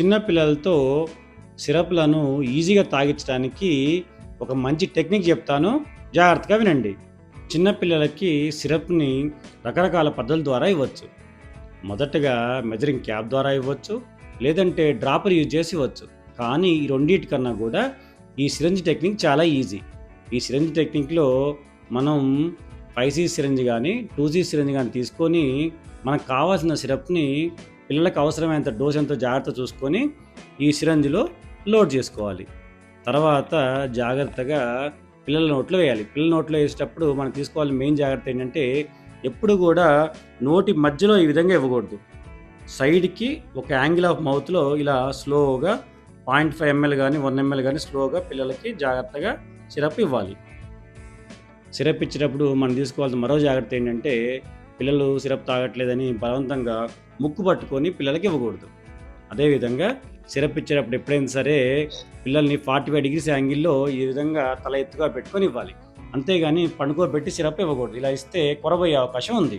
చిన్న పిల్లలతో సిరప్లను ఈజీగా తాగించడానికి ఒక మంచి టెక్నిక్ చెప్తాను. జాగ్రత్తగా వినండి. చిన్నపిల్లలకి సిరప్ని రకరకాల పద్ధతుల ద్వారా ఇవ్వచ్చు. మొదటగా మెజరింగ్ క్యాప్ ద్వారా ఇవ్వచ్చు. లేదంటే డ్రాపర్ యూజ్ చేసి ఇవ్వచ్చు. కానీ ఈ రెండింటికన్నా కూడా ఈ సిరంజ్ టెక్నిక్ చాలా ఈజీ. ఈ సిరంజ్ టెక్నిక్లో మనం ఫైవ్ జీ సిరంజ్ కానీ టూ జీ సిరంజ్ కానీ తీసుకొని మనకు కావాల్సిన సిరప్ని పిల్లలకు అవసరమైనంత డోస్ ఎంతో జాగ్రత్త చూసుకొని ఈ సిరంజిలో లోడ్ చేసుకోవాలి. తర్వాత జాగ్రత్తగా పిల్లల నోట్లో వేయాలి. పిల్లల నోట్లో వేసేటప్పుడు మనం తీసుకోవాలి మెయిన్ జాగ్రత్త ఏంటంటే ఎప్పుడు కూడా నోటి మధ్యలో ఈ విధంగా ఇవ్వకూడదు. సైడ్కి ఒక యాంగిల్ ఆఫ్ మౌత్లో ఇలా స్లోగా పాయింట్ ఫైవ్ ఎంఎల్ కానీ వన్ ఎంఎల్ కానీ స్లోగా పిల్లలకి జాగ్రత్తగా సిరప్ ఇవ్వాలి. సిరప్ ఇచ్చేటప్పుడు మనం తీసుకోవాల్సిన మరో జాగ్రత్త ఏంటంటే పిల్లలు సిరప్ తాగట్లేదని బలవంతంగా ముక్కు పట్టుకొని పిల్లలకి ఇవ్వకూడదు. అదేవిధంగా సిరప్ ఇచ్చేటప్పుడు ఎప్పుడైనా సరే పిల్లల్ని ఫార్టీ ఫైవ్ డిగ్రీస్ యాంగిల్లో ఈ విధంగా తల ఎత్తుగా పెట్టుకొని ఇవ్వాలి. అంతేగాని పండుకోబెట్టి సిరప్ ఇవ్వకూడదు. ఇలా ఇస్తే కొరబోయే అవకాశం ఉంది.